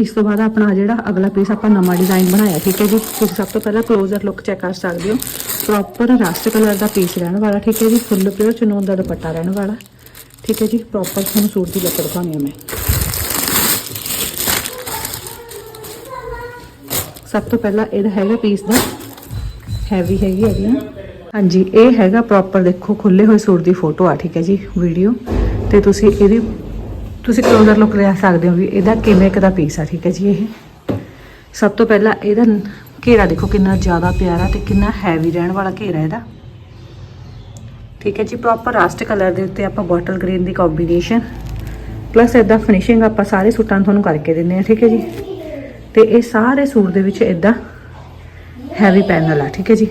ਇਸ ਤੋਂ ਬਾਅਦ ਆਪਣਾ ਜਿਹੜਾ ਅਗਲਾ ਪੀਸ ਆਪਾਂ ਨਵਾਂ ਡਿਜ਼ਾਈਨ ਬਣਾਇਆ, ਠੀਕ ਹੈ ਜੀ? ਤੁਸੀਂ ਸਭ ਤੋਂ ਪਹਿਲਾਂ ਕਲੋਜ਼ਰ ਲੁੱਕ ਚੈੱਕ ਕਰ ਸਕਦੇ ਹੋ। ਪ੍ਰੋਪਰ ਰਸਟ ਕਲਰ ਦਾ ਪੀਸ ਰਹਿਣ ਵਾਲਾ, ਠੀਕ ਹੈ ਜੀ? ਫੁੱਲ ਪਿਓਰ ਚਨੋਨ ਦਾ ਦੁਪੱਟਾ ਰਹਿਣ ਵਾਲਾ, ਠੀਕ ਹੈ ਜੀ? ਪ੍ਰੋਪਰ ਤੁਹਾਨੂੰ ਸੂਟ ਦੀ ਲੱਕੜ ਦਿਖਾਉਣੀ ਆ ਮੈਂ। ਸਭ ਤੋਂ ਪਹਿਲਾਂ ਇਹਦਾ ਹੈਗਾ ਪੀਸ ਦਾ ਹੈਵੀ ਹੈਗੀ ਹੈਗੀ ਨਾ ਹਾਂਜੀ, ਇਹ ਹੈਗਾ ਪ੍ਰੋਪਰ ਦੇਖੋ ਖੁੱਲੇ ਹੋਏ ਸੂਟ ਦੀ ਫੋਟੋ ਆ, ਠੀਕ ਹੈ ਜੀ? ਵੀਡੀਓ ਤੇ ਤੁਸੀਂ ਇਹਦੀ ਤੁਸੀਂ ਕਲੋਜ਼ਰ ਲੁੱਕ ਲੈ ਸਕਦੇ ਹੋ ਵੀ ਇਹਦਾ ਕਿਵੇਂ ਕੁ ਦਾ ਪੀਸ ਆ, ਠੀਕ ਹੈ ਜੀ ਇਹ? ਸਭ ਤੋਂ ਪਹਿਲਾਂ ਇਹਦਾ ਘੇਰਾ ਦੇਖੋ ਕਿੰਨਾ ਜ਼ਿਆਦਾ ਪਿਆਰਾ ਤੇ ਕਿੰਨਾ ਹੈਵੀ ਰਹਿਣ ਵਾਲਾ ਘੇਰਾ ਇਹਦਾ। ਠੀਕ ਹੈ ਜੀ ਪ੍ਰੋਪਰ ਰਸਟ ਕਲਰ ਦੇ ਉੱਤੇ ਆਪਾਂ ਬੋਟਲ ਗ੍ਰੀਨ ਦੀ ਕੰਬੀਨੇਸ਼ਨ ਪਲੱਸ ਇਦਾਂ ਫਿਨਿਸ਼ਿੰਗ ਆਪਾਂ ਸਾਰੇ ਸੂਟਾਂ ਨੂੰ ਤੁਹਾਨੂੰ ਕਰਕੇ ਦਿੰਦੇ ਆ ਠੀਕ ਹੈ ਜੀ। ਤੇ ਇਹ ਸਾਰੇ ਸੂਟ ਦੇ ਵਿੱਚ ਇਦਾਂ ਹੈਵੀ ਪੈਨਲ ਆ, ਠੀਕ ਹੈ ਜੀ।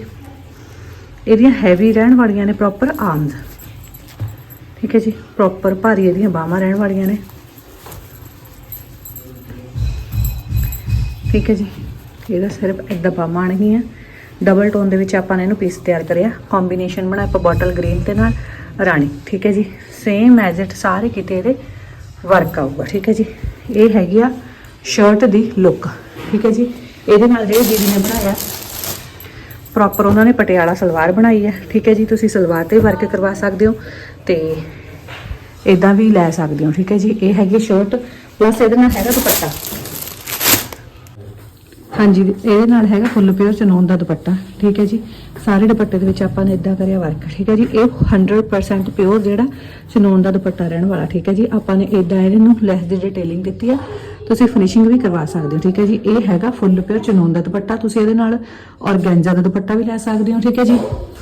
ਇਹਦੀਆਂ ਹੈਵੀ ਰਹਿਣ ਵਾਲੀਆਂ ਨੇ ਪ੍ਰੋਪਰ ਆਰਮਸ ਠੀਕ ਹੈ ਜੀ ਪ੍ਰੋਪਰ ਭਾਰੀ ਇਹਦੀਆਂ ਬਾਹਾਂ ਰਹਿਣ ਵਾਲੀਆਂ ਨੇ। ਠੀਕ ਹੈ ਜੀ। ਇਹਦਾ ਸਿਰਫ ਇਦਾਂ ਬਾਹਾਂ ਆਣਗੀਆਂ ਡਬਲ ਟੋਨ ਦੇ ਵਿੱਚ ਆਪਾਂ ਨੇ ਇਹਨੂੰ ਪੀਸ ਤਿਆਰ ਕਰਿਆ। ਕੰਬੀਨੇਸ਼ਨ ਬਣਾਇਆ ਆਪਾਂ ਬੋਟਲ ਗ੍ਰੀਨ ਤੇ ਨਾਲ, ਰਾਣੀ। ਠੀਕ ਹੈ ਜੀ। ਸੇਮ ਐਜ਼ ਇਟ ਸਾਰੇ ਕਿਤੇ ਇਹਦੇ ਵਰਕ ਆਊਗਾ। ਠੀਕ ਹੈ ਜੀ। ਇਹ ਹੈਗੀ ਆ ਸ਼ਰਟ ਦੀ ਲੁੱਕ ਠੀਕ ਹੈ ਜੀ। ਇਹਦੇ ਨਾਲ ਜਿਹੜੇ ਦੀਦੀ ਨੇ ਬਣਾਇਆ ਪ੍ਰੋਪਰ ਉਹਨਾਂ ਨੇ ਪਟਿਆਲਾ ਸਲਵਾਰ ਬਣਾਈ ਹੈ। ਠੀਕ ਹੈ ਜੀ। ਤੁਸੀਂ ਸਲਵਾਰ ਤੇ ਵਰਕ ਕਰਵਾ ਸਕਦੇ ਹੋ ਤੇ ਇਦਾਂ ਵੀ ਲੈ ਸਕਦੇ ਹੋ। ਠੀਕ ਹੈ ਜੀ। ਇਹ ਹੈਗੀ ਸ਼ਰਟ ਪਲੱਸ ਇਹਦੇ ਨਾਲ ਹੈਗਾ ਦੁਪੱਟਾ। ਹਾਂਜੀ, ਇਹਦੇ ਨਾਲ ਹੈਗਾ ਫੁੱਲ ਪਿਓਰ ਚਨੋਨ ਦਾ ਦੁਪੱਟਾ, ਠੀਕ ਹੈ ਜੀ। ਸਾਰੇ ਦੁਪੱਟੇ ਦੇ ਵਿੱਚ ਆਪਾਂ ਨੇ ਇਦਾਂ ਕਰਿਆ ਵਰਕ, ਠੀਕ ਹੈ ਜੀ। ਇਹ 100% ਪਿਓਰ ਜਿਹੜਾ ਚਨੋਨ ਦਾ ਦੁਪੱਟਾ ਰਹਿਣ ਵਾਲਾ, ਠੀਕ ਹੈ ਜੀ। ਆਪਾਂ ਨੇ ਇਦਾਂ ਇਹਨੂੰ ਲੈਸ ਦੀ ਡਿਟੇਲਿੰਗ ਦਿੱਤੀ ਆ। ਤੁਸੀਂ ਫਿਨਿਸ਼ਿੰਗ ਵੀ ਕਰਵਾ ਸਕਦੇ ਹੋ, ਠੀਕ ਹੈ ਜੀ। ਇਹ ਹੈਗਾ ਫੁੱਲ ਪਿਓਰ ਚਨੋਨ ਦਾ ਦੁਪੱਟਾ। ਤੁਸੀਂ ਇਹਦੇ ਨਾਲ ਔਰਗੈਂਜਾ ਦਾ ਦੁਪੱਟਾ ਵੀ ਲੈ ਸਕਦੇ ਹੋ, ਠੀਕ ਹੈ ਜੀ।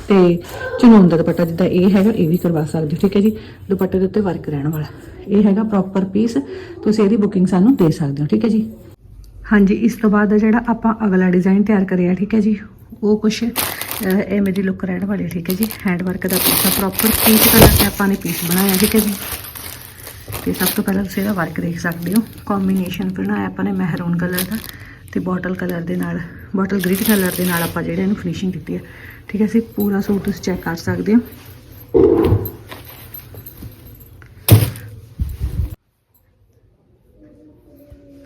ਤੇ ਚਨੋਨ ਦਾ ਦੁਪੱਟਾ ਜਿੱਦਾਂ ਇਹ ਹੈਗਾ, ਇਹ ਵੀ ਕਰਵਾ ਸਕਦੇ ਹੋ, ਠੀਕ ਹੈ ਜੀ। ਦੁਪੱਟੇ ਦੇ ਉੱਤੇ ਵਰਕ ਰਹਿਣ ਵਾਲਾ। ਇਹ ਹੈਗਾ ਪ੍ਰੋਪਰ ਪੀਸ ਤੁਸੀਂ ਇਹਦੀ ਬੁਕਿੰਗ ਸਾਨੂੰ ਦੇ ਸਕਦੇ ਹੋ, ਠੀਕ ਹੈ ਜੀ। ਹਾਂਜੀ, ਇਸ ਤੋਂ ਬਾਅਦ ਜਿਹੜਾ ਆਪਾਂ ਅਗਲਾ ਡਿਜ਼ਾਈਨ ਤਿਆਰ ਕਰਿਆ, ਠੀਕ ਹੈ ਜੀ? ਉਹ ਕੁਛ ਐਵੇਂ ਦੀ ਲੁੱਕ ਰਹਿਣ ਵਾਲੀ, ਠੀਕ ਹੈ ਜੀ? ਹੈਂਡ ਵਰਕ ਦਾ ਪੀਸ ਆ ਪ੍ਰੋਪਰ ਪੀਸ ਕਲਰ ਤੇ ਆਪਾਂ ਨੇ ਪੀਸ ਬਣਾਇਆ, ਠੀਕ ਹੈ ਜੀ? ਤੇ ਸਭ ਤੋਂ ਪਹਿਲਾਂ ਤੁਸੀਂ ਇਹਦਾ ਵਰਕ ਦੇਖ ਸਕਦੇ ਹੋ। ਕੰਬੀਨੇਸ਼ਨ ਬਣਾਇਆ ਆਪਾਂ ਨੇ ਮਹਿਰੂਨ ਕਲਰ ਦਾ ਤੇ ਬੋਟਲ ਕਲਰ ਦੇ ਨਾਲ ਬੋਟਲ ਗ੍ਰੀਨ ਕਲਰ ਦੇ ਨਾਲ ਆਪਾਂ ਜਿਹੜੇ ਇਹਨੂੰ ਫਿਨਿਸ਼ਿੰਗ ਦਿੱਤੀ ਹੈ। ਠੀਕ ਹੈ ਜੀ, ਪੂਰਾ ਸੂਟ ਤੁਸੀਂ ਚੈੱਕ ਕਰ ਸਕਦੇ ਹੋ।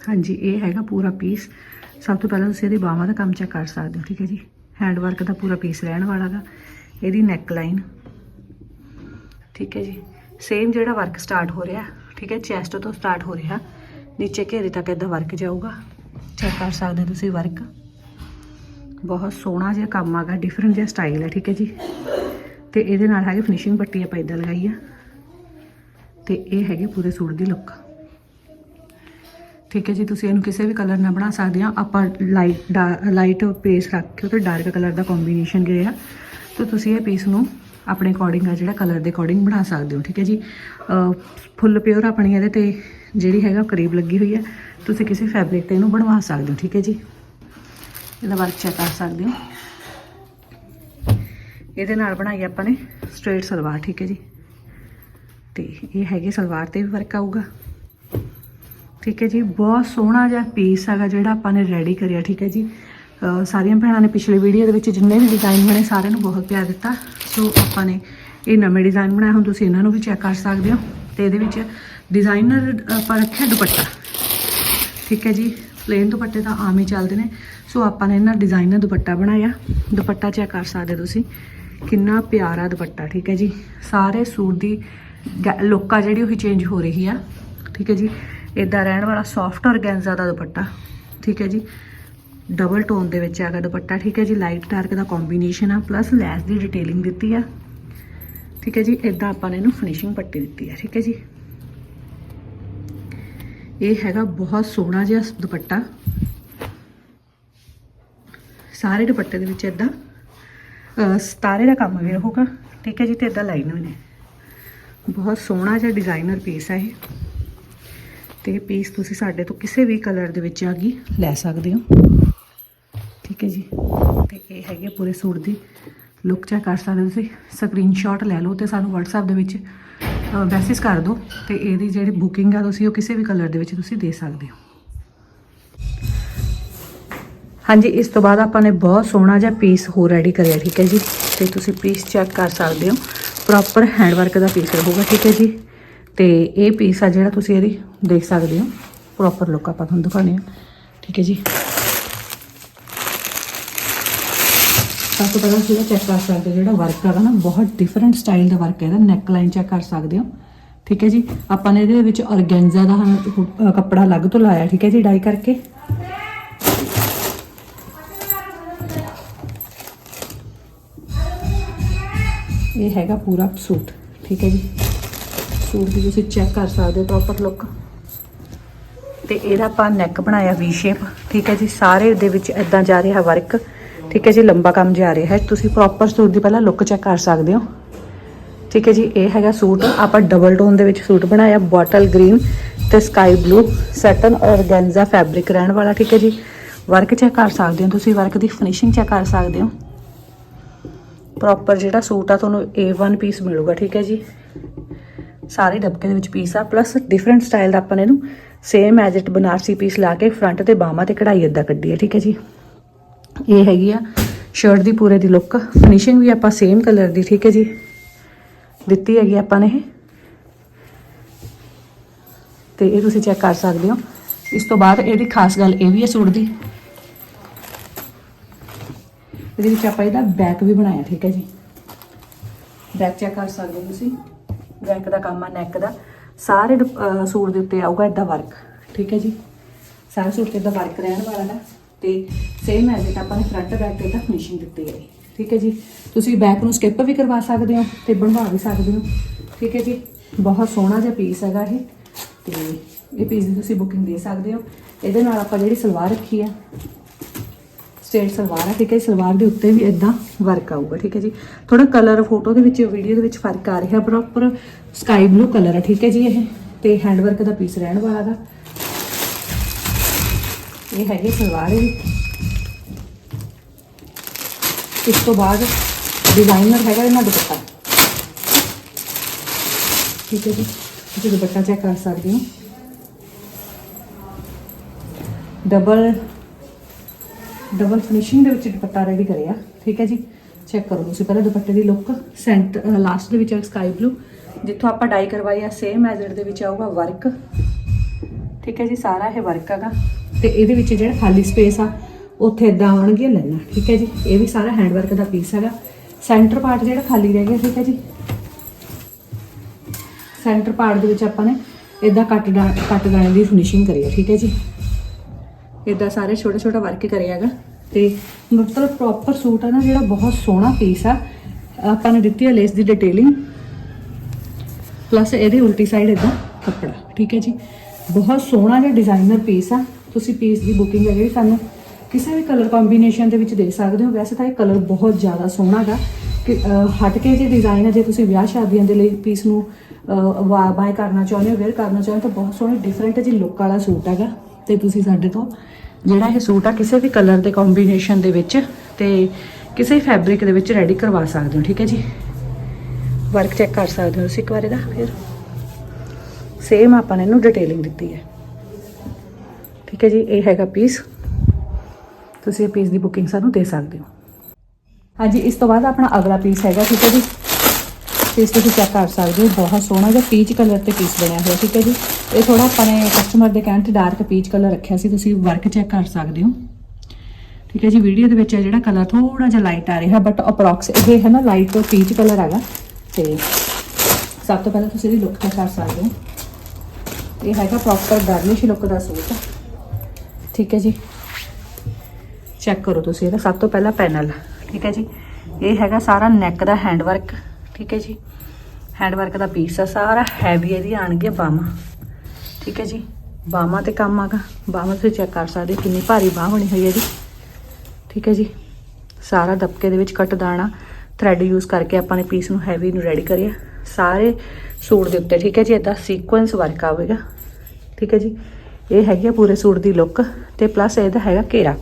ਹਾਂਜੀ, ਇਹ ਹੈਗਾ ਪੂਰਾ ਪੀਸ ਸਭ ਤੋਂ ਪਹਿਲਾਂ ਤੁਸੀਂ ਇਹਦੀ ਬਾਹਾਂ ਦਾ ਕੰਮ ਚੈੱਕ ਕਰ ਸਕਦੇ ਹੋ, ਠੀਕ ਹੈ ਜੀ। ਹੈਂਡ ਵਰਕ ਦਾ ਪੂਰਾ ਪੀਸ ਰਹਿਣ ਵਾਲਾ ਦਾ ਇਹਦੀ ਨੈਕ ਲਾਈਨ ਠੀਕ ਹੈ ਜੀ। ਸੇਮ ਜਿਹੜਾ ਵਰਕ ਸਟਾਰਟ ਹੋ ਰਿਹਾ, ਠੀਕ ਹੈ ਚੈਸਟ ਤੋਂ ਸਟਾਰਟ ਹੋ ਰਿਹਾ। ਨੀਚੇ ਘੇਰੇ ਤੱਕ ਇਹਦਾ ਵਰਕ ਜਾਊਗਾ। ਚੈੱਕ ਕਰ ਸਕਦੇ ਹੋ ਤੁਸੀਂ ਵਰਕ ਬਹੁਤ ਸੋਹਣਾ ਜਿਹਾ ਕੰਮ ਆਗਾ ਡਿਫਰੈਂਟ ਜਿਹਾ ਸਟਾਈਲ ਹੈ, ਠੀਕ ਹੈ ਜੀ। ਤੇ ਇਹਦੇ ਨਾਲ ਹੈਗੇ ਫਿਨਿਸ਼ਿੰਗ ਪੱਟੀ ਆਪਾਂ ਇਦਾਂ ਲਗਾਈ ਆ। ਤੇ ਇਹ ਹੈਗੇ ਪੂਰੇ ਸੂਟ ਦੀ ਲੁੱਕ ਠੀਕ ਹੈ ਜੀ, ਤੁਸੀਂ ਇਹਨੂੰ ਕਿਸੇ ਵੀ ਕਲਰ ਨਾਲ ਬਣਾ ਸਕਦੇ ਆ ਆਪਾਂ ਲਾਈਟ ਲਾਈਟ ਪੇਸ ਰੱਖ ਕੇ ਤੇ ਡਾਰਕ ਕਲਰ ਦਾ ਕੰਬੀਨੇਸ਼ਨ ਗਿਆ ਤਾਂ ਤੁਸੀਂ ਇਹ ਪੀਸ ਨੂੰ ਆਪਣੇ ਅਕੋਰਡਿੰਗ ਆ ਜਿਹੜਾ ਕਲਰ ਦੇ ਅਕੋਰਡਿੰਗ ਬਣਾ ਸਕਦੇ ਹੋ, ਠੀਕ ਹੈ ਜੀ। ਫੁੱਲ ਪਿਓਰ ਆਪਣੀ ਇਹਦੇ ਤੇ ਜਿਹੜੀ ਹੈਗਾ ਕਰੀਬ ਲੱਗੀ ਹੋਈ ਹੈ। ਤੁਸੀਂ ਕਿਸੇ ਫੈਬਰਿਕ ਤੇ ਇਹਨੂੰ ਬਣਵਾ ਸਕਦੇ ਹੋ, ਠੀਕ ਹੈ ਜੀ। ਇਹਦਾ ਵਰਕ ਚੈੱਕ ਕਰ ਸਕਦੇ ਹੋ। ਇਹਦੇ ਨਾਲ ਬਣਾਈ ਆਪਾਂ ਨੇ ਸਟ੍ਰੇਟ ਸਲਵਾਰ, ਠੀਕ ਹੈ ਜੀ। ਤੇ ਇਹ ਹੈਗੇ ਸਲਵਾਰ ਤੇ ਵੀ ਵਰਕ ਆਊਗਾ। ਠੀਕ ਹੈ ਜੀ, ਬਹੁਤ ਸੋਹਣਾ ਜਿਹਾ ਪੀਸ ਹੈਗਾ ਜਿਹੜਾ ਆਪਾਂ ਨੇ ਰੈਡੀ ਕਰਿਆ, ਠੀਕ ਹੈ ਜੀ। ਸਾਰੀਆਂ ਭੈਣਾਂ ਨੇ ਪਿਛਲੇ ਵੀਡੀਓ ਦੇ ਵਿੱਚ ਜਿੰਨੇ ਵੀ ਡਿਜ਼ਾਈਨ ਬਣੇ ਸਾਰਿਆਂ ਨੂੰ ਬਹੁਤ ਪਿਆਰ ਦਿੱਤਾ। ਸੋ ਆਪਾਂ ਨੇ ਇਹ ਨਵੇਂ ਡਿਜ਼ਾਈਨ ਬਣਾਏ, ਹੁਣ ਤੁਸੀਂ ਇਹਨਾਂ ਨੂੰ ਵੀ ਚੈੱਕ ਕਰ ਸਕਦੇ ਹੋ ਤੇ ਇਹਦੇ ਵਿੱਚ ਡਿਜ਼ਾਈਨਰ ਆਪਾਂ ਰੱਖਿਆ ਦੁਪੱਟਾ। ਠੀਕ ਹੈ ਜੀ ਪਲੇਨ ਦੁਪੱਟੇ ਤਾਂ ਆਮ ਹੀ ਚੱਲਦੇ ਨੇ। ਸੋ ਆਪਾਂ ਨੇ ਇਹਨਾਂ ਡਿਜ਼ਾਈਨਰ ਦੁਪੱਟਾ ਬਣਾਇਆ। ਦੁਪੱਟਾ ਚੈੱਕ ਕਰ ਸਕਦੇ ਹੋ ਤੁਸੀਂ। ਕਿੰਨਾ ਪਿਆਰਾ ਦੁਪੱਟਾ, ਠੀਕ ਹੈ ਜੀ। ਸਾਰੇ ਸੂਟ ਦੀ ਲੋਕਾ ਜਿਹੜੀ ਉਹ ਚੇਂਜ ਹੋ ਰਹੀ ਆ। ਠੀਕ ਹੈ ਜੀ ਇਦਾਂ ਰਹਿਣ ਵਾਲਾ ਸੌਫਟ ਔਰਗੈਂਜ਼ਾ ਦਾ ਦੁਪੱਟਾ, ਠੀਕ ਹੈ ਜੀ। ਡਬਲ ਟੋਨ ਦੇ ਵਿੱਚ ਹੈਗਾ ਦੁਪੱਟਾ, ਠੀਕ ਹੈ ਜੀ। ਲਾਈਟ ਡਾਰਕ ਦਾ ਕੰਬੀਨੇਸ਼ਨ ਆ ਪਲੱਸ ਲੈਸ ਦੀ ਡਿਟੇਲਿੰਗ ਦਿੱਤੀ ਆ। ਠੀਕ ਹੈ ਜੀ ਇਦਾਂ ਆਪਾਂ ਨੇ ਇਹਨੂੰ ਫਿਨਿਸ਼ਿੰਗ ਪੱਟੀ ਦਿੱਤੀ ਆ, ਠੀਕ ਹੈ ਜੀ। ਇਹ ਹੈਗਾ ਬਹੁਤ ਸੋਹਣਾ ਜਿਹਾ ਦੁਪੱਟਾ। ਸਾਰੇ ਦੁਪੱਟੇ ਦੇ ਵਿੱਚ ਇਦਾਂ ਸਤਾਰੇ ਦਾ ਕੰਮ ਵੀ ਰਹੂਗਾ, ਠੀਕ ਹੈ ਜੀ, ਤੇ ਇਦਾਂ ਲਾਈਨ ਵੀ ਨੇ। ਬਹੁਤ ਸੋਹਣਾ ਜਿਹਾ ਡਿਜ਼ਾਈਨਰ ਪੀਸ ਹੈ ਇਹ। ਤੇ ਪੀਸ ਤੁਸੀਂ ਸਾਡੇ ਤੋਂ ਕਿਸੇ ਵੀ ਕਲਰ ਦੇ ਵਿੱਚ ਆ ਗਈ, ਲੈ ਸਕਦੇ ਹੋ। ਠੀਕ ਹੈ ਜੀ। ਤੇ ਇਹ ਹੈਗੇ ਪੂਰੇ ਸੂਟ ਦੀ ਲੁੱਕ ਚੈੱਕ ਕਰ ਸਕਦੇ ਹੋ ਤੁਸੀਂ। ਸਕਰੀਨਸ਼ਾਟ ਲੈ ਲਓ ਤੇ ਸਾਨੂੰ WhatsApp ਦੇ ਵਿੱਚ ਮੈਸੇਜ ਕਰ ਦਿਓ ਤੇ ਇਹਦੀ ਜਿਹੜੀ ਬੁਕਿੰਗ ਆ ਤੁਸੀਂ ਉਹ ਕਿਸੇ ਵੀ ਕਲਰ ਦੇ ਵਿੱਚ ਤੁਸੀਂ ਦੇ ਸਕਦੇ ਹੋ। ਹਾਂਜੀ, ਇਸ ਤੋਂ ਬਾਅਦ ਆਪਾਂ ਨੇ ਬਹੁਤ ਸੋਹਣਾ ਜਿਹਾ ਪੀਸ ਹੋਰ ਰੈਡੀ ਕਰਿਆ, ਠੀਕ ਹੈ ਜੀ। ਤੇ ਤੁਸੀਂ ਪੀਸ ਚੈੱਕ ਕਰ ਸਕਦੇ ਹੋ। ਪ੍ਰੋਪਰ ਹੈਂਡ ਵਰਕ ਦਾ ਪੀਸ ਰਹੂਗਾ, ਠੀਕ ਹੈ ਜੀ। ਤੇ ਇਹ ਪੀਸ ਆ ਜਿਹੜਾ ਤੁਸੀਂ ਇਹਦੀ ਦੇਖ ਸਕਦੇ ਹੋ। ਪ੍ਰੋਪਰ ਲੁੱਕ ਆਪਾਂ ਤੁਹਾਨੂੰ ਦਿਖਾਉਣੇ ਆ। ਠੀਕ ਹੈ ਜੀ। ਸਭ ਤੋਂ ਪਹਿਲਾਂ ਜਿਹੜਾ ਚੈੱਕ ਕਰ ਸਕਦੇ ਹੋ, ਜਿਹੜਾ ਵਰਕ ਹੈਗਾ ਨਾ, ਬਹੁਤ ਡਿਫਰੈਂਟ ਸਟਾਈਲ ਦਾ ਵਰਕ ਹੈ ਇਹਦਾ। ਨੈਕ ਲਾਈਨ ਚੈੱਕ ਕਰ ਸਕਦੇ ਹੋ। ਠੀਕ ਹੈ ਜੀ। ਆਪਾਂ ਨੇ ਇਹਦੇ ਵਿੱਚ ਔਰਗੈਂਜ਼ਾ ਦਾ ਕੱਪੜਾ ਅਲੱਗ ਤੋਂ ਲਾਇਆ। ਠੀਕ ਹੈ ਜੀ ਡਾਈ ਕਰਕੇ। ਇਹ ਹੈਗਾ ਪੂਰਾ ਸੂਟ। ਠੀਕ ਹੈ ਜੀ। ਸੂਟ ਦੀ ਤੁਸੀਂ ਚੈੱਕ ਕਰ ਸਕਦੇ ਹੋ ਪ੍ਰੋਪਰ ਲੁੱਕ ਤੇ ਇਹਦਾ ਆਪਾਂ ਨੈਕ ਬਣਾਇਆ ਵੀ ਸ਼ੇਪ ਠੀਕ ਹੈ ਜੀ? ਸਾਰੇ ਦੇ ਵਿੱਚ ਇਦਾਂ ਜਾ ਰਿਹਾ ਵਰਕ ਠੀਕ ਹੈ ਜੀ? ਲੰਬਾ ਕੰਮ ਜਾ ਰਿਹਾ ਹੈ। ਤੁਸੀਂ ਪ੍ਰੋਪਰ ਸੂਟ ਦੀ ਪਹਿਲਾਂ ਲੁੱਕ ਚੈੱਕ ਕਰ ਸਕਦੇ ਹੋ। ਠੀਕ ਹੈ ਜੀ? ਇਹ ਹੈਗਾ ਸੂਟ। ਆਪਾਂ ਡਬਲ ਟੋਨ ਦੇ ਵਿੱਚ ਸੂਟ ਬਣਾਇਆ ਬੋਟਲ ਗ੍ਰੀਨ ਤੇ sky blue satin organza fabric ਰਹਿਣ ਵਾਲਾ, ਠੀਕ ਹੈ ਜੀ? ਵਰਕ ਚੈੱਕ ਕਰ ਸਕਦੇ ਹੋ ਤੁਸੀਂ ਵਰਕ ਦੀ ਫਿਨਿਸ਼ਿੰਗ ਚੈੱਕ ਕਰ ਸਕਦੇ ਹੋ। ਪ੍ਰੋਪਰ ਜਿਹੜਾ ਸੂਟ ਆ, ਤੁਹਾਨੂੰ A1 ਪੀਸ ਮਿਲੂਗਾ, ਠੀਕ ਹੈ ਜੀ? ਸਾਰੇ ਡੱਬਕੇ ਦੇ ਵਿੱਚ ਪੀਸ ਆ ਪਲੱਸ ਡਿਫਰੈਂਟ ਸਟਾਈਲ ਦਾ ਆਪਾਂ ਨੇ ਇਹਨੂੰ same as it Banarasi piece ਲਾ ਕੇ ਫਰੰਟ ਤੇ ਬਾਹਾਂ ਤੇ ਕਢਾਈ ਏਦਾਂ ਕੱਢੀ ਹੈ, ਠੀਕ ਹੈ ਜੀ। ਇਹ ਹੈਗੀ ਆ ਸ਼ਰਟ ਦੀ ਪੂਰੇ ਦੀ ਲੁੱਕ ਫਿਨਿਸ਼ਿੰਗ ਵੀ ਆਪਾਂ ਸੇਮ ਕਲਰ ਦੀ, ਠੀਕ ਹੈ ਜੀ। ਦਿੱਤੀ ਹੈਗੀ ਆਪਾਂ ਨੇ ਇਹ। ਤੇ ਇਹ ਤੁਸੀਂ ਚੈੱਕ ਕਰ ਸਕਦੇ ਹੋ। ਇਸ ਤੋਂ ਬਾਅਦ ਇਹਦੀ ਖਾਸ ਗੱਲ ਇਹ ਵੀ ਹੈ ਸੂਟ ਦੀ। ਇਹਦੇ ਵਿੱਚ ਆਪਾਂ ਇਹਦਾ ਬੈਕ ਵੀ ਬਣਾਇਆ, ਠੀਕ ਹੈ ਜੀ। ਬੈਕ ਚੈੱਕ ਕਰ ਸਕਦੇ ਹੋ ਤੁਸੀਂ। ਬੈਕ ਦਾ ਕੰਮ ਆ, ਨੈਕ ਦਾ, ਸਾਰੇ ਸੂਟ ਦੇ ਉੱਤੇ ਆਊਗਾ ਇਦਾਂ ਵਰਕ ਠੀਕ ਹੈ ਜੀ? ਸਾਰੇ ਸੂਟ ਤੇ ਇਦਾਂ ਵਰਕ ਰਹਿਣ ਵਾਲਾ ਹੈ ਤੇ ਸੇਮ ਐਜ਼ ਇਟ ਆਪਾਂ ਨੇ ਫਰੰਟ ਬੈਕ ਤੇ ਇਦਾਂ ਫਿਨਿਸ਼ਿੰਗ ਦਿੱਤੀ ਹੈ ਠੀਕ ਹੈ ਜੀ? ਤੁਸੀਂ ਬੈਕ ਨੂੰ ਸਕਿਪ ਵੀ ਕਰਵਾ ਸਕਦੇ ਹੋ ਤੇ ਬਣਵਾ ਵੀ ਸਕਦੇ ਹੋ, ਠੀਕ ਹੈ ਜੀ? ਬਹੁਤ ਸੋਹਣਾ ਜਿਹਾ ਪੀਸ ਹੈਗਾ ਇਹ, ਤੇ ਇਹ ਪੀਸ ਦੀ ਤੁਸੀਂ ਬੁਕਿੰਗ ਦੇ ਸਕਦੇ ਹੋ। ਇਹਦੇ ਨਾਲ ਆਪਾਂ ਜਿਹੜੀ ਸਲਵਾਰ ਰੱਖੀ ਆ ਸਟੇਟ ਸਲਵਾਰ ਹੈ, ਠੀਕ ਹੈ ਸਲਵਾਰ ਦੇ ਉੱਤੇ ਵੀ ਇਦਾਂ ਵਰਕ ਆਊਗਾ, ਠੀਕ ਹੈ ਜੀ? ਥੋੜਾ ਕਲਰ ਫੋਟੋ ਦੇ ਵਿੱਚ ਵੀਡੀਓ ਦੇ ਵਿੱਚ ਫ਼ਰਕ ਆ ਰਿਹਾ ਪ੍ਰੋਪਰ ਸਕਾਈ ਬਲੂ ਕਲਰ ਹੈ, ਠੀਕ ਹੈ ਜੀ ਇਹ? ਤੇ ਹੈਂਡ ਵਰਕ ਦਾ ਪੀਸ ਰਹਿਣ ਵਾਲਾ ਦਾ ਇਹ ਹੈਗੀ ਸਲਵਾਰ ਇਹ ਇਸ ਤੋਂ ਬਾਅਦ ਡਿਜ਼ਾਈਨਰ ਹੈਗਾ ਇਹਨਾਂ ਦੁਪੱਟਾ। ਠੀਕ ਹੈ ਜੀ? ਤੁਸੀਂ ਦੁਪੱਟਾ ਚੈੱਕ ਕਰ ਸਕਦੇ ਹੋ। ਡਬਲ ਡਬਲ ਫਿਨਿਸ਼ਿੰਗ ਦੇ ਵਿੱਚ ਦੁਪੱਟਾ ਰੈਡੀ ਕਰਿਆ। ਠੀਕ ਹੈ ਜੀ? ਚੈੱਕ ਕਰੋ ਤੁਸੀਂ ਪਹਿਲਾਂ ਦੁਪੱਟੇ ਦੀ ਲੁੱਕ ਸੈਂਟ ਲਾਸਟ ਦੇ ਵਿੱਚ ਸਕਾਈ ਬਲੂ ਜਿੱਥੋਂ ਆਪਾਂ ਡਾਈ ਕਰਵਾਈ ਆ ਸੇਮ ਐਜ਼ਡ ਦੇ ਵਿੱਚ ਆਊਗਾ ਵਰਕ ਠੀਕ ਹੈ ਜੀ? ਸਾਰਾ ਇਹ ਵਰਕ ਹੈਗਾ। ਤੇ ਇਹਦੇ ਵਿੱਚ ਜਿਹੜਾ ਖਾਲੀ ਸਪੇਸ ਆ, ਉੱਥੇ ਇਦਾਂ ਆਉਣਗੀਆਂ ਲਾਈਨਾਂ। ਠੀਕ ਹੈ ਜੀ? ਇਹ ਵੀ ਸਾਰਾ ਹੈਂਡ ਵਰਕ ਦਾ ਪੀਸ ਹੈਗਾ। ਸੈਂਟਰ ਪਾਰਟ ਜਿਹੜਾ ਖਾਲੀ ਰਹਿ ਗਿਆ, ਠੀਕ ਹੈ ਜੀ? ਸੈਂਟਰ ਪਾਰਟ ਦੇ ਵਿੱਚ ਆਪਾਂ ਨੇ ਇਦਾਂ ਕੱਟ ਡਾ- ਕੱਟ ਦਾਣੇ ਦੀ ਫਿਨਿਸ਼ਿੰਗ ਕਰੀ ਹੈ ਠੀਕ ਹੈ ਜੀ? ਇਦਾਂ ਸਾਰੇ ਛੋਟਾ ਛੋਟਾ ਵਰਕ ਕਰਿਆ ਹੈਗਾ। ਤੇ ਮਤਲਬ ਪ੍ਰੋਪਰ ਸੂਟ ਆ ਨਾ, ਜਿਹੜਾ ਬਹੁਤ ਸੋਹਣਾ ਪੀਸ ਆ। ਆਪਾਂ ਨੇ ਦਿੱਤੀ ਹੈ ਲੇਸ ਦੀ ਡਿਟੇਲਿੰਗ ਪਲੱਸ ਇਹਦੀ ਉਲਟੀ ਸਾਈਡ ਇਦਾਂ ਕੱਪੜਾ, ਠੀਕ ਹੈ ਜੀ? ਬਹੁਤ ਸੋਹਣਾ ਜਿਹਾ ਡਿਜ਼ਾਈਨਰ ਪੀਸ ਆ। ਤੁਸੀਂ ਪੀਸ ਦੀ ਬੁਕਿੰਗ ਹੈ ਜਿਹੜੀ ਸਾਨੂੰ ਕਿਸੇ ਵੀ ਕਲਰ ਕੰਬੀਨੇਸ਼ਨ ਦੇ ਵਿੱਚ ਦੇ ਸਕਦੇ ਹੋ। ਵੈਸੇ ਤਾਂ ਇਹ ਕਲਰ ਬਹੁਤ ਜ਼ਿਆਦਾ ਸੋਹਣਾ ਹੈਗਾ। ਕਿ ਹਟ ਕੇ ਜੇ ਡਿਜ਼ਾਈਨ ਹੈ ਜੇ ਤੁਸੀਂ ਵਿਆਹ ਸ਼ਾਦੀਆਂ ਦੇ ਲਈ ਪੀਸ ਨੂੰ ਬਾਏ ਕਰਨਾ ਚਾਹੁੰਦੇ ਹੋ ਵੇਅਰ ਕਰਨਾ ਚਾਹੁੰਦੇ ਹੋ, ਤਾਂ ਬਹੁਤ ਸੋਹਣੀ ਡਿਫਰੈਂਟ ਜੀ ਲੁੱਕ ਵਾਲਾ ਸੂਟ ਹੈਗਾ। ਤੇ ਤੁਸੀਂ ਸਾਡੇ ਤੋਂ ਜਿਹੜਾ ਇਹ ਸੂਟ ਆ, ਕਿਸੇ ਵੀ ਕਲਰ ਦੇ ਕੰਬੀਨੇਸ਼ਨ ਦੇ ਵਿੱਚ ਤੇ ਕਿਸੇ ਵੀ ਫੈਬਰਿਕ ਦੇ ਵਿੱਚ ਰੈਡੀ ਕਰਵਾ ਸਕਦੇ ਹੋ, ਠੀਕ ਹੈ ਜੀ? ਵਰਕ ਚੈੱਕ ਕਰ ਸਕਦੇ ਹੋ ਤੁਸੀਂ ਇੱਕ ਵਾਰ ਇਹਦਾ ਫਿਰ। ਸੇਮ ਆਪਾਂ ਨੇ ਇਹਨੂੰ ਡਿਟੇਲਿੰਗ ਦਿੱਤੀ ਹੈ। ਠੀਕ ਹੈ ਜੀ, ਇਹ ਹੈਗਾ ਪੀਸ ਤੁਸੀਂ ਇਹ ਪੀਸ ਦੀ ਬੁਕਿੰਗ ਸਾਨੂੰ ਦੇ ਸਕਦੇ ਹੋ। ਹਾਂਜੀ, ਇਸ ਤੋਂ ਬਾਅਦ ਆਪਣਾ ਅਗਲਾ ਪੀਸ ਹੈਗਾ, ਠੀਕ ਹੈ ਜੀ? ਪੀਸ ਤੁਸੀਂ ਚੈੱਕ ਕਰ ਸਕਦੇ ਹੋ, ਬਹੁਤ ਸੋਹਣਾ ਜਿਹਾ ਪੀਚ ਕਲਰ ਤੇ ਪੀਸ ਬਣਿਆ ਹੋਇਆ, ਠੀਕ ਹੈ ਜੀ। ਇਹ ਥੋੜਾ ਆਪਾਂ ਨੇ ਕਸਟਮਰ ਦੇ ਕਹਿਣ ਤੇ ਡਾਰਕ ਪੀਚ ਕਲਰ ਰੱਖਿਆ ਸੀ, ਤੁਸੀਂ ਵਰਕ ਚੈੱਕ ਕਰ ਸਕਦੇ ਹੋ। ਠੀਕ ਹੈ ਜੀ ਵੀਡੀਓ ਦੇ ਵਿੱਚ ਇਹ ਜਿਹੜਾ ਕਲਰ ਥੋੜਾ ਜਿਹਾ ਲਾਈਟ ਆ ਰਿਹਾ ਬਟ ਅਪਰੋਕਸ ਇਹ ਹੈ ਨਾ ਲਾਈਟ ਪੀਚ ਕਲਰ ਹੈਗਾ। ਤੇ ਸਭ ਤੋਂ ਪਹਿਲਾਂ ਤੁਸੀਂ ਇਹਦੀ ਲੁੱਕ ਚੈੱਕ ਕਰ ਸਕਦੇ ਹੋ। ਇਹ ਹੈਗਾ ਪ੍ਰੋਪਰ ਗਾਰਨਿਸ਼ ਲੁੱਕ ਦਾ ਸੂਟ। ਠੀਕ ਹੈ ਜੀ। ਚੈੱਕ ਕਰੋ ਤੁਸੀਂ ਇਹਦਾ, ਸਭ ਤੋਂ ਪਹਿਲਾਂ ਪੈਨਲ ਠੀਕ ਹੈ ਜੀ। ਇਹ ਹੈਗਾ ਸਾਰਾ ਨੈਕ ਦਾ ਹੈਂਡ ਵਰਕ ਠੀਕ ਹੈ ਜੀ। ਹੈਂਡ ਵਰਕ ਦਾ ਪੀਸ ਆ ਸਾਰਾ ਹੈਵੀ ਇਹਦੀ ਆਣਗੇ ਬਾਹਾਂ। ਠੀਕ ਹੈ ਜੀ। ਬਾਹਾਂ ਤੇ ਕੰਮ ਆਗਾ। ਬਾਹਾਂ ਤੁਸੀਂ ਚੈੱਕ ਕਰ ਸਕਦੇ ਕਿੰਨੀ ਭਾਰੀ ਬਾਹ ਬਣੀ ਹੋਈ ਹੈ ਇਹਦੀ ਠੀਕ ਹੈ ਜੀ। ਸਾਰਾ ਦਬਕੇ ਦੇ ਵਿੱਚ ਕੱਟ ਦਾਣਾ। ਥ੍ਰੈਡ ਯੂਜ਼ ਕਰਕੇ ਆਪਾਂ ਨੇ ਪੀਸ ਨੂੰ ਹੈਵੀ ਨੂੰ ਰੈਡੀ ਕਰਿਆ। ਸਾਰੇ ਸੂਟ ਦੇ ਉੱਤੇ, ਠੀਕ ਹੈ ਜੀ। ਇਦਾਂ ਸੀਕੁਐਂਸ ਵਰਕ ਆਵੇਗਾ। ਠੀਕ ਹੈ ਜੀ। ਇਹ ਹੈਗੀ ਆ ਪੂਰੇ ਸੂਟ ਦੀ ਲੁੱਕ ਤੇ ਪਲੱਸ ਇਹਦਾ ਹੈਗਾ ਘੇਰਾ।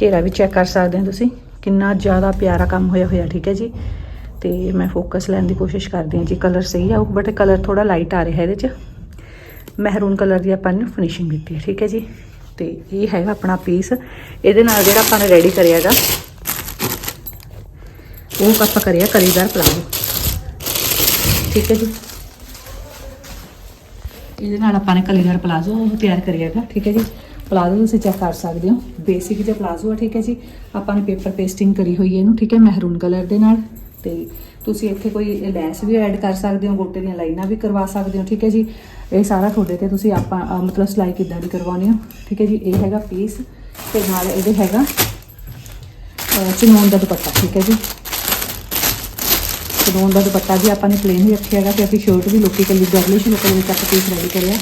ਘੇਰਾ ਵੀ ਚੈੱਕ ਕਰ ਸਕਦੇ ਹੋ ਤੁਸੀਂ। ਕਿੰਨਾ ਜ਼ਿਆਦਾ ਪਿਆਰਾ ਕੰਮ ਹੋਇਆ ਹੋਇਆ, ਠੀਕ ਹੈ ਜੀ। ਤੇ ਮੈਂ ਫੋਕਸ ਲੈਣ ਦੀ ਕੋਸ਼ਿਸ਼ ਕਰਦੀ ਹਾਂ ਜੀ ਕਲਰ ਸਹੀ ਆਊ ਬਟ ਕਲਰ ਥੋੜਾ ਲਾਈਟ ਆ ਰਿਹਾ ਇਹਦੇ 'ਚ। ਮਹਿਰੂਨ ਕਲਰ ਦੀ ਆਪਾਂ ਨੇ ਫਿਨਿਸ਼ਿੰਗ ਦਿੱਤੀ ਹੈ, ਠੀਕ ਹੈ ਜੀ? ਤੇ ਇਹ ਹੈਗਾ ਆਪਣਾ ਪੀਸ ਇਹਦੇ ਨਾਲ ਜਿਹੜਾ ਆਪਾਂ ਨੇ ਰੈਡੀ ਕਰਿਆਗਾ ਉਹ ਆਪਾਂ ਕਰਿਆ ਕਰੀਦਾਰ ਪਲਾਜ਼ੋ। ਠੀਕ ਹੈ ਜੀ? ਇਹਦੇ ਨਾਲ ਆਪਾਂ ਨੇ ਕਲੀਨਰ ਪਲਾਜ਼ੋ ਤਿਆਰ ਕਰਿਆਗਾ ਠੀਕ ਹੈ ਜੀ? ਪਲਾਜ਼ੋ ਤੁਸੀਂ ਚੈੱਕ ਕਰ ਸਕਦੇ ਹੋ। ਬੇਸਿਕ ਜਿਹਾ ਪਲਾਜ਼ੋ ਆ, ਠੀਕ ਹੈ ਜੀ? ਆਪਾਂ ਨੇ ਪੇਪਰ ਪੇਸਟਿੰਗ ਕਰੀ ਹੋਈ ਹੈ ਇਹਨੂੰ, ਠੀਕ ਹੈ? ਮਹਿਰੂਨ ਕਲਰ ਦੇ ਨਾਲ। ਤੇ ਤੁਸੀਂ ਇੱਥੇ ਕੋਈ ਲੈਸ ਵੀ ਐਡ ਕਰ ਸਕਦੇ ਹੋ ਗੋਟੇ ਦੀਆਂ ਲਾਈਨਾਂ ਵੀ ਕਰਵਾ ਸਕਦੇ ਹੋ ਠੀਕ ਹੈ ਜੀ? ਇਹ ਸਾਰਾ ਤੁਹਾਡੇ ਤੇ ਤੁਸੀਂ ਆਪਾਂ ਮਤਲਬ ਸਿਲਾਈ ਕਿੱਦਾਂ ਦੀ ਕਰਵਾਉਣੀ ਹੋ ਠੀਕ ਹੈ ਜੀ? ਇਹ ਹੈਗਾ ਪੀਸ ਤੇ ਨਾਲ ਇਹਦੇ ਹੈਗਾ ਅਹ, ਚਨੋਨ ਦਾ ਦੁਪੱਟਾ ਠੀਕ ਹੈ ਜੀ? ਚਨੋਨ ਦਾ ਦੁਪੱਟਾ ਵੀ ਆਪਾਂ ਨੇ ਪਲੇਨ ਹੀ ਰੱਖਿਆ ਹੈਗਾ ਤੇ ਅਸੀਂ ਸ਼ਰਟ ਵੀ ਲੋਕੀ ਕੱਲੀ ਗਰਲਿਸ਼ ਲੋਕਾਂ ਦੇ ਵਿੱਚ ਆਪਾਂ ਪੀਸ ਰੈਡੀ ਕਰਿਆ।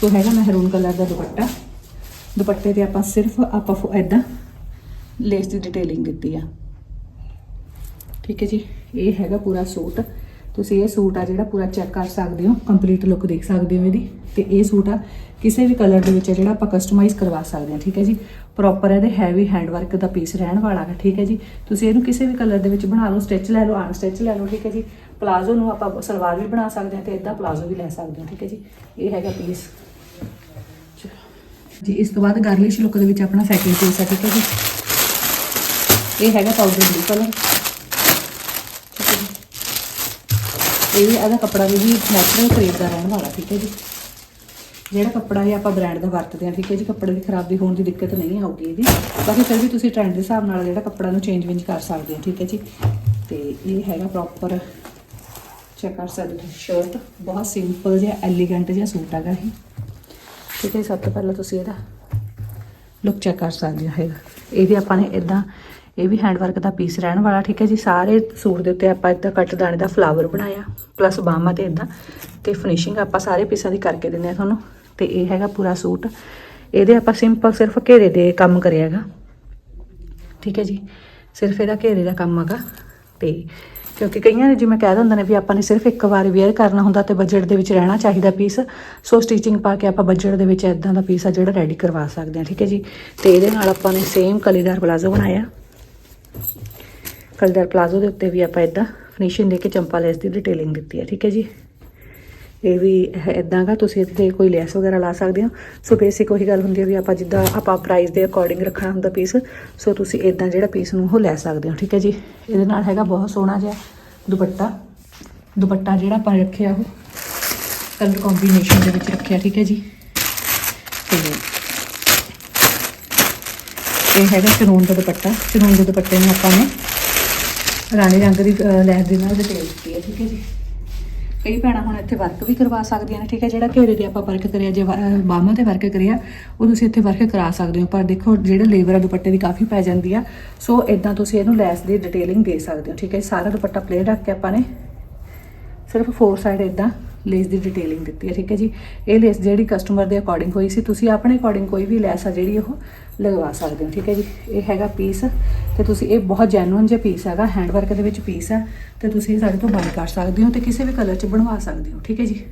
ਸੋ ਹੈਗਾ ਮਹਿਰੂਨ ਕਲਰ ਦਾ ਦੁਪੱਟਾ। ਦੁਪੱਟੇ ਤੇ ਆਪਾਂ ਸਿਰਫ ਆਪਾਂ ਐਦਾਂ ਲੇਸ ਦੀ ਡਿਟੇਲਿੰਗ ਦਿੱਤੀ ਆ। ਠੀਕ ਹੈ ਜੀ, ਇਹ ਹੈਗਾ ਪੂਰਾ ਸੂਟ। ਤੁਸੀਂ ਇਹ ਸੂਟ ਆ ਜਿਹੜਾ ਪੂਰਾ ਚੈੱਕ ਕਰ ਸਕਦੇ ਹੋ ਕੰਪਲੀਟ ਲੁੱਕ ਦੇਖ ਸਕਦੇ ਹੋ ਇਹਦੀ। ਤੇ ਇਹ ਸੂਟ ਆ, ਕਿਸੇ ਵੀ ਕਲਰ ਦੇ ਵਿੱਚ ਆ ਜਿਹੜਾ ਆਪਾਂ ਕਸਟਮਾਈਜ਼ ਕਰਵਾ ਸਕਦੇ ਹਾਂ, ਠੀਕ ਹੈ ਜੀ। ਪ੍ਰੋਪਰ ਇਹਦੇ ਹੈਵੀ ਹੈਂਡਵਰਕ ਦਾ ਪੀਸ ਰਹਿਣ ਵਾਲਾ ਹੈ, ਠੀਕ ਹੈ ਜੀ। ਤੁਸੀਂ ਇਹਨੂੰ ਕਿਸੇ ਵੀ ਕਲਰ ਦੇ ਵਿੱਚ ਬਣਾ ਲਓ ਸਟਿਚ ਲੈ ਲਓ ਅਨ ਸਟਿਚ ਲੈ ਲਓ, ਠੀਕ ਹੈ ਜੀ। ਪਲਾਜ਼ੋ ਨੂੰ ਆਪਾਂ ਸਲਵਾਰ ਵੀ ਬਣਾ ਸਕਦੇ ਹਾਂ ਤੇ ਇਦਾਂ ਪਲਾਜ਼ੋ ਵੀ ਲੈ ਸਕਦੇ ਹਾਂ, ਠੀਕ ਹੈ ਜੀ। ਇਹ ਹੈਗਾ ਪੀਸ ਜੀ, ਇਸ ਤੋਂ ਬਾਅਦ ਗਾਰਲਿਸ਼ ਲੁੱਕ ਦੇ ਵਿੱਚ ਆਪਣਾ ਸੈਕਿੰਡ ਪੀਸ ਆ, ਠੀਕ ਹੈ ਜੀ। ਇਹ ਹੈਗਾ ਪਾਊਡਰ ਬਲੂ ਕਲਰ ਠੀਕ ਹੈ ਜੀ ਇਹ ਵੀ, ਇਹਦਾ ਕੱਪੜਾ ਵੀ ਜੀ ਨੈਚੁਰਲ ਕਰੇਪ ਦਾ ਰਹਿਣ ਵਾਲਾ, ਠੀਕ ਹੈ ਜੀ। ਜਿਹੜਾ ਕੱਪੜਾ ਇਹ ਆਪਾਂ ਬ੍ਰਾਂਡ ਦਾ ਵਰਤਦੇ ਹਾਂ, ਠੀਕ ਹੈ ਜੀ, ਕੱਪੜੇ ਦੀ ਖਰਾਬੀ ਹੋਣ ਦੀ ਦਿੱਕਤ ਨਹੀਂ ਆਊਗੀ ਇਹਦੀ। ਬਾਕੀ ਫਿਰ ਵੀ ਤੁਸੀਂ ਟ੍ਰੈਂਡ ਦੇ ਹਿਸਾਬ ਨਾਲ ਜਿਹੜਾ ਕੱਪੜਾ ਨੂੰ ਚੇਂਜ ਵਿੰਜ ਕਰ ਸਕਦੇ ਹੋ ਠੀਕ ਹੈ ਜੀ। ਤੇ ਇਹ ਹੈਗਾ ਪ੍ਰੋਪਰ ਚੈੱਕ ਕਰ ਸਕਦੇ ਹੋ ਸ਼ਰਟ ਬਹੁਤ ਸਿੰਪਲ ਜਿਹਾ ਐਲੀਗੈਂਟ ਜਿਹਾ ਸੂਟ ਹੈਗਾ ਇਹ। ਠੀਕ ਹੈ ਸਭ ਤੋਂ ਪਹਿਲਾਂ ਤੁਸੀਂ ਇਹਦਾ ਲੁੱਕ ਚੈੱਕ ਕਰ ਸਕਦੇ ਹੋ, ਹੈਗਾ। ਇਹ ਵੀ ਆਪਾਂ ਨੇ ਇਦਾਂ ਇਹ ਵੀ ਹੈਂਡ ਵਰਕ ਦਾ ਪੀਸ ਰਹਿਣ ਵਾਲਾ, ਠੀਕ ਹੈ ਜੀ? ਸਾਰੇ ਸੂਟ ਦੇ ਉੱਤੇ ਆਪਾਂ ਇਦਾਂ ਕੱਟ ਦਾਣੇ ਦਾ ਫਲਾਵਰ ਬਣਾਇਆ ਪਲੱਸ ਬਾਹਾਂ ਤੇ ਇਦਾਂ, ਤੇ ਫਿਨਿਸ਼ਿੰਗ ਆਪਾਂ ਸਾਰੇ ਪੀਸਾਂ ਦੀ ਕਰਕੇ ਦਿੰਦੇ ਆ ਤੁਹਾਨੂੰ, ਤੇ ਇਹ ਹੈਗਾ ਪੂਰਾ ਸੂਟ। ਇਹਦੇ ਆਪਾਂ ਸਿੰਪਲ ਸਿਰਫ ਘੇਰੇ ਦੇ ਕੰਮ ਕਰਿਆ ਹੈਗਾ। ਠੀਕ ਹੈ ਜੀ? ਸਿਰਫ ਇਹਦਾ ਘੇਰੇ ਦਾ ਕੰਮ ਹੈਗਾ, ਤੇ ਕਿਉਂਕਿ ਕਈਆਂ ਨੇ, ਜਿਵੇਂ ਕਹਿ ਦਿੰਦੇ ਨੇ ਵੀ ਆਪਾਂ ਨੇ ਸਿਰਫ ਇੱਕ ਵਾਰ ਵੇਅਰ ਕਰਨਾ ਹੁੰਦਾ ਤੇ ਬਜਟ ਦੇ ਵਿੱਚ ਰਹਿਣਾ ਚਾਹੀਦਾ ਪੀਸ ਸੋ ਸਟਿਚਿੰਗ ਪਾ ਕੇ ਆਪਾਂ ਬਜਟ ਦੇ ਵਿੱਚ ਇਦਾਂ ਦਾ ਪੀਸ ਆ ਜਿਹੜਾ ਰੈਡੀ ਕਰਵਾ ਸਕਦੇ ਹਾਂ, ਠੀਕ ਹੈ ਜੀ? ਤੇ ਇਹਦੇ ਨਾਲ ਆਪਾਂ ਨੇ ਸੇਮ ਕਲੀਦਾਰ ਪਲਾਜ਼ੋ ਬਣਾਇਆ। ਕਲੀਦਾਰ ਪਲਾਜ਼ੋ ਦੇ ਉੱਤੇ ਵੀ ਆਪਾਂ ਇਦਾਂ ਫਿਨਿਸ਼ਿੰਗ ਦੇ ਕੇ ਚੰਪਾ ਲੈਸ ਦੀ ਡਿਟੇਲਿੰਗ ਦਿੱਤੀ ਹੈ, ਠੀਕ ਹੈ ਜੀ? ਇਹ ਵੀ ਇਦਾਂ ਦਾ ਤੁਸੀਂ ਇੱਥੇ ਕੋਈ ਲੈਸ ਵਗੈਰਾ ਲਾ ਸਕਦੇ ਹੋ। ਸੋ ਬੇਸਿਕ ਉਹੀ ਗੱਲ ਹੁੰਦੀ ਹੈ ਵੀ ਆਪਾਂ ਜਿੱਦਾਂ ਆਪਾਂ ਪ੍ਰਾਈਸ ਦੇ ਅਕੋਰਡਿੰਗ ਰੱਖਣਾ ਹੁੰਦਾ ਪੀਸ ਸੋ ਤੁਸੀਂ ਇਦਾਂ ਜਿਹੜਾ ਪੀਸ ਨੂੰ ਉਹ ਲੈ ਸਕਦੇ ਹੋ, ਠੀਕ ਹੈ ਜੀ? ਇਹਦੇ ਨਾਲ ਹੈਗਾ ਬਹੁਤ ਸੋਹਣਾ ਜਿਹਾ ਦੁਪੱਟਾ। ਦੁਪੱਟਾ ਜਿਹੜਾ ਆਪਾਂ ਰੱਖਿਆ ਉਹ ਕਲਰ ਕੰਬੀਨੇਸ਼ਨ ਦੇ ਵਿੱਚ ਰੱਖਿਆ, ਠੀਕ ਹੈ ਜੀ? ਤੇ ਇਹ ਹੈਗਾ ਚਨੂਨ ਦਾ ਦੁਪੱਟਾ। ਚਨੂਨ ਦੇ ਦੁਪੱਟੇ ਨੂੰ ਆਪਾਂ ਨੇ ਰਾਣੀ ਰੰਗ ਦੀ ਅਹ, ਲੈਸ ਦੇ ਨਾਲ ਡਿਟੇਲ ਦਿੱਤੀ ਹੈ ਠੀਕ ਹੈ ਜੀ। ਕਈ ਭੈਣਾਂ ਹੁਣ ਇੱਥੇ ਵਰਕ ਵੀ ਕਰਵਾ ਸਕਦੀਆਂ ਨੇ ਠੀਕ ਹੈ ਜਿਹੜਾ ਘੇਰੇ ਤੇ ਆਪਾਂ ਵਰਕ ਕਰਿਆ ਜੇ ਬਾਹਾਂ ਤੇ ਵਰਕ ਕਰਿਆ ਉਹ ਤੁਸੀਂ ਇੱਥੇ ਵਰਕ ਕਰਾ ਸਕਦੇ ਹੋ ਪਰ ਦੇਖੋ ਜਿਹੜਾ ਲੇਬਰ ਆ ਦੁਪੱਟੇ ਦੀ ਕਾਫੀ ਪੈ ਜਾਂਦੀ ਆ। ਸੋ ਇਦਾਂ ਤੁਸੀਂ ਇਹਨੂੰ ਲੈਸ ਦੀ ਡਿਟੇਲਿੰਗ ਦੇ ਸਕਦੇ ਹੋ ਠੀਕ ਹੈ ਜੀ। ਸਾਰਾ ਦੁਪੱਟਾ ਪਲੇਨ ਰੱਖ ਕੇ ਆਪਾਂ ਨੇ ਸਿਰਫ ਫੋਰ ਸਾਈਡ ਇਦਾਂ ਲੇਸ ਦੀ ਡਿਟੇਲਿੰਗ ਦਿੱਤੀ ਹੈ ਠੀਕ ਹੈ ਜੀ। ਇਹ ਲੇਸ ਜਿਹੜੀ ਕਸਟਮਰ ਦੇ ਅਕੋਰਡਿੰਗ ਹੋਈ ਸੀ ਤੁਸੀਂ ਆਪਣੇ ਅਕੋਰਡਿੰਗ ਕੋਈ ਵੀ ਲੈਸ ਆ ਜਿਹੜੀ ਉਹ ਲਗਵਾ ਸਕਦੇ ਹੋ, ਠੀਕ ਹੈ ਜੀ? ਇਹ ਹੈਗਾ ਪੀਸ ਤੇ ਤੁਸੀਂ ਇਹ ਬਹੁਤ ਜੈਨੂਇਨ ਜਿਹਾ ਪੀਸ ਹੈਗਾ ਹੈਂਡ ਵਰਕ ਦੇ ਵਿੱਚ ਪੀਸ ਹੈ, ਤੇ ਤੁਸੀਂ ਇਹ ਸਾਡੇ ਤੋਂ ਬਾਈ ਕਰ ਸਕਦੇ ਹੋ ਤੇ ਕਿਸੇ ਵੀ ਕਲਰ 'ਚ ਬਣਵਾ ਸਕਦੇ ਹੋ, ਠੀਕ ਹੈ ਜੀ?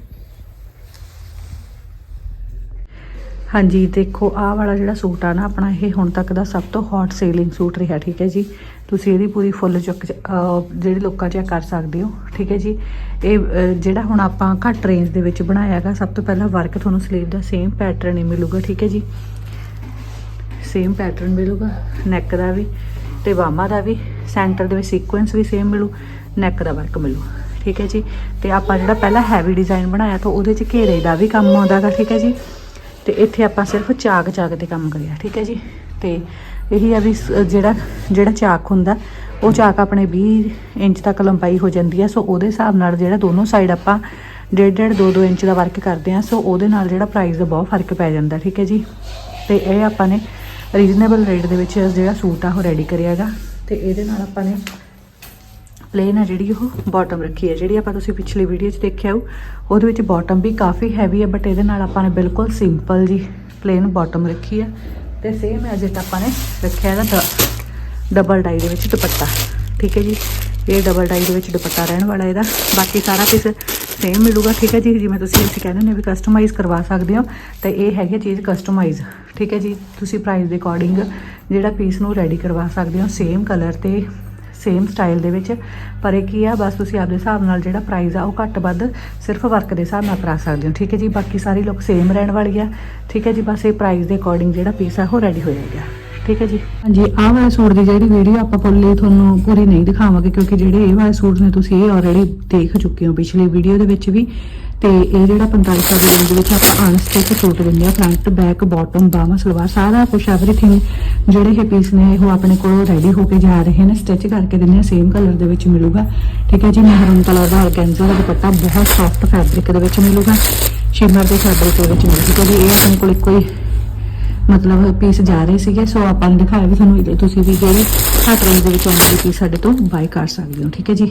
ਹਾਂਜੀ, ਦੇਖੋ, ਆਹ ਵਾਲਾ ਜਿਹੜਾ ਸੂਟ ਆ ਨਾ ਆਪਣਾ, ਇਹ ਹੁਣ ਤੱਕ ਦਾ ਸਭ ਤੋਂ ਹੌਟ ਸੇਲਿੰਗ ਸੂਟ ਰਿਹਾ, ਠੀਕ ਹੈ ਜੀ? ਤੁਸੀਂ ਇਹਦੀ ਪੂਰੀ ਫੁੱਲ ਚੁੱਕ ਜਿਹੜੇ ਲੋਕਾਂ 'ਚ ਕਰ ਸਕਦੇ ਹੋ, ਠੀਕ ਹੈ ਜੀ? ਇਹ ਜਿਹੜਾ ਹੁਣ ਆਪਾਂ ਘੱਟ ਰੇਂਜ ਦੇ ਵਿੱਚ ਬਣਾਇਆ ਹੈਗਾ, ਸਭ ਤੋਂ ਪਹਿਲਾਂ ਵਰਕ ਤੁਹਾਨੂੰ ਸਲੀਵ ਦਾ ਸੇਮ ਪੈਟਰਨ ਹੀ ਮਿਲੂਗਾ, ਠੀਕ ਹੈ ਜੀ? ਸੇਮ ਪੈਟਰਨ ਮਿਲੂਗਾ ਨੈਕ ਦਾ ਵੀ ਤੇ ਬਾਹਾਂ ਦਾ ਵੀ ਸੈਂਟਰ ਦੇ ਵਿੱਚ ਸੀਕੁਐਂਸ ਵੀ ਸੇਮ ਮਿਲੂ ਨੈਕ ਦਾ ਵਰਕ ਮਿਲੂ, ਠੀਕ ਹੈ ਜੀ? ਤੇ ਆਪਾਂ ਜਿਹੜਾ ਪਹਿਲਾਂ ਹੈਵੀ ਡਿਜ਼ਾਈਨ ਬਣਾਇਆ ਤਾਂ ਉਹਦੇ 'ਚ ਘੇਰੇ ਦਾ ਵੀ ਕੰਮ ਆਉਂਦਾਗਾ ਠੀਕ ਹੈ ਜੀ? ਤੇ ਇੱਥੇ ਆਪਾਂ ਸਿਰਫ ਚਾਕ ਚਾਕ ਤੇ ਕੰਮ ਕਰਿਆ, ਠੀਕ ਹੈ ਜੀ? ਤੇ ਇਹੀ ਆ ਵੀ ਸ- ਜਿਹੜਾ ਜਿਹੜਾ ਚਾਕ ਹੁੰਦਾ, ਉਹ ਚਾਕ ਆਪਣੇ 20 ਇੰਚ ਤੱਕ ਲੰਬਾਈ ਹੋ ਜਾਂਦੀ ਹੈ, ਸੋ ਉਹਦੇ ਹਿਸਾਬ ਨਾਲ ਜਿਹੜਾ ਦੋਨੋਂ ਸਾਈਡ ਆਪਾਂ ਡੇਢ ਡੇਢ 2 2 ਇੰਚ ਦਾ ਵਰਕ ਕਰਦੇ ਆ ਸੋ ਉਹਦੇ ਨਾਲ ਜਿਹੜਾ ਪ੍ਰਾਈਸ ਦਾ ਬਹੁਤ ਫ਼ਰਕ ਪੈ ਜਾਂਦਾ, ਠੀਕ ਹੈ ਜੀ? ਤੇ ਇਹ ਆਪਾਂ ਨੇ ਰੀਜ਼ਨੇਬਲ ਰੇਟ ਦੇ ਵਿੱਚ ਜਿਹੜਾ ਸੂਟ ਆ, ਉਹ ਰੈਡੀ ਕਰਿਆ ਹੈਗਾ। ਤੇ ਇਹਦੇ ਨਾਲ ਆਪਾਂ ਨੇ ਪਲੇਨ ਆ ਜਿਹੜੀ ਉਹ ਬਾਟਮ ਰੱਖੀ ਹੈ। ਜਿਹੜੀ ਆਪਾਂ ਤੁਸੀਂ ਪਿਛਲੀ ਵੀਡੀਓ 'ਚ ਦੇਖਿਆ ਹੋ ਉਹਦੇ ਵਿੱਚ ਬਾਟਮ ਵੀ ਕਾਫੀ ਹੈਵੀ ਹੈ ਬਟ ਇਹਦੇ ਨਾਲ ਆਪਾਂ ਨੇ ਬਿਲਕੁਲ ਸਿੰਪਲ ਜੀ ਪਲੇਨ ਬਾਟਮ ਰੱਖੀ ਹੈ ਤੇ ਸੇਮ ਐਜ਼ ਇਟ ਆਪਾਂ ਨੇ ਰੱਖਿਆ ਇਹਦਾ ਡਬਲ ਡਾਈ ਦੇ ਵਿੱਚ ਦੁਪੱਟਾ। ਠੀਕ ਹੈ ਜੀ? ਇਹ ਡਬਲ ਡਾਈ ਦੇ ਵਿੱਚ ਦੁਪੱਟਾ ਰਹਿਣ ਵਾਲਾ ਇਹਦਾ। ਬਾਕੀ ਸਾਰਾ ਪੀਸ ਸੇਮ ਮਿਲੂਗਾ, ਠੀਕ ਹੈ ਜੀ? ਜਿਵੇਂ ਤੁਸੀਂ ਅਸੀਂ ਕਹਿੰਦੇ ਨੇ ਵੀ ਕਸਟਮਾਈਜ਼ ਕਰਵਾ ਸਕਦੇ ਹੋ, ਤੇ ਇਹ ਹੈਗੀ ਚੀਜ਼ ਕਸਟਮਾਈਜ਼ ਠੀਕ ਹੈ ਜੀ? ਤੁਸੀਂ ਪ੍ਰਾਈਸ ਦੇ ਅਕੋਰਡਿੰਗ ਜਿਹੜਾ ਪੀਸ ਨੂੰ ਰੈਡੀ ਕਰਵਾ ਸਕਦੇ ਹੋ ਸੇਮ ਕਲਰ ਤੇ ਸੇਮ ਸਟਾਈਲ ਦੇ ਵਿੱਚ। ਪਰ ਇਹ ਕੀ ਆ, ਬਸ ਤੁਸੀਂ ਆਪਦੇ ਹਿਸਾਬ ਨਾਲ ਜਿਹੜਾ ਪ੍ਰਾਈਸ ਆ, ਉਹ ਘੱਟ ਵੱਧ ਸਿਰਫ ਵਰਕ ਦੇ ਹਿਸਾਬ ਨਾਲ ਕਰਾ ਸਕਦੇ ਹੋ, ਠੀਕ ਹੈ ਜੀ? ਬਾਕੀ ਸਾਰੀ ਲੁੱਕ ਸੇਮ ਰਹਿਣ ਵਾਲੀ ਆ, ਠੀਕ ਹੈ ਜੀ? ਬਸ ਇਹ ਪ੍ਰਾਈਸ ਦੇ ਅਕੋਰਡਿੰਗ ਜਿਹੜਾ ਪੀਸ ਆ, ਉਹ ਰੈਡੀ ਹੋ ਜਾਏਗਾ। ਠੀਕ ਹੈ ਜੀ? ਹਾਂਜੀ, ਆਹ ਵਾਲੇ ਸੂਟ ਦੀ ਜਿਹੜੀ ਵੀਡੀਓ ਆਪਾਂ ਫੁੱਲੀ ਤੁਹਾਨੂੰ ਪੂਰੀ ਨਹੀਂ ਦਿਖਾਵਾਂਗੇ ਕਿਉਂਕਿ ਜਿਹੜੇ ਇਹ ਵਾਲੇ ਸੂਟ ਨੇ ਤੁਸੀਂ ਇਹ ਆਲਰੇਡੀ ਦੇਖ ਚੁੱਕੇ ਹੋ ਪਿਛਲੀ ਵੀਡੀਓ ਦੇ ਵਿੱਚ ਵੀ। ਤੇ ਇਹ ਜਿਹੜਾ 4500 ਦੀ ਰੇਂਜ ਵਿੱਚ ਆਪਾਂ ਅਨਸਟਿਚ ਸੂਟ ਦਿੰਦੇ ਆ ਫਰੰਟ ਬੈਕ ਬਾਟਮ ਬਾਹਾਂ, ਸਲਵਾਰ, ਸਾਰਾ ਕੁਝ ਐਵਰੀਥਿੰਗ ਜਿਹੜੇ ਇਹ ਪੀਸ ਨੇ, ਉਹ ਆਪਣੇ ਕੋਲ ਰੈਡੀ ਹੋ ਕੇ ਜਾ ਰਹੇ ਨੇ ਸਟਿਚ ਕਰਕੇ ਦਿੰਦੇ ਆ ਸੇਮ ਕਲਰ ਦੇ ਵਿੱਚ ਮਿਲੂਗਾ। ਠੀਕ ਹੈ ਜੀ ਮਹਿਰੂਨ ਕਲਰ ਦਾ ਔਰਗੈਂਜ਼ਾ ਦਾ ਦੁਪੱਟਾ ਬਹੁਤ ਸੌਫਟ ਫੈਬਰਿਕ ਦੇ ਵਿੱਚ ਮਿਲੂਗਾ। ਸ਼ਿਮਰ ਦੇ ਫੈਬਰਿਕ ਦੇ ਵਿੱਚ ਮਿਲੂਗਾ। ਜੀ ਇਹ ਆਪਣੇ ਕੋਲ ਇੱਕੋ ਹੀ ਮਤਲਬ ਪੀਸ ਜਾ ਰਹੇ ਸੀਗੇ ਸੋ ਆਪਾਂ ਨੇ ਦਿਖਾਇਆ ਵੀ ਤੁਹਾਨੂੰ ਇਹਦੇ ਤੁਸੀਂ ਵੀ ਜਿਹੜੀ ਘੱਟ ਰੇਂਜ ਦੇ ਵਿੱਚ ਆਉਂਦੇ ਪੀਸ ਸਾਡੇ ਤੋਂ ਬਾਈ ਕਰ ਸਕਦੇ ਹੋ, ਠੀਕ ਹੈ ਜੀ?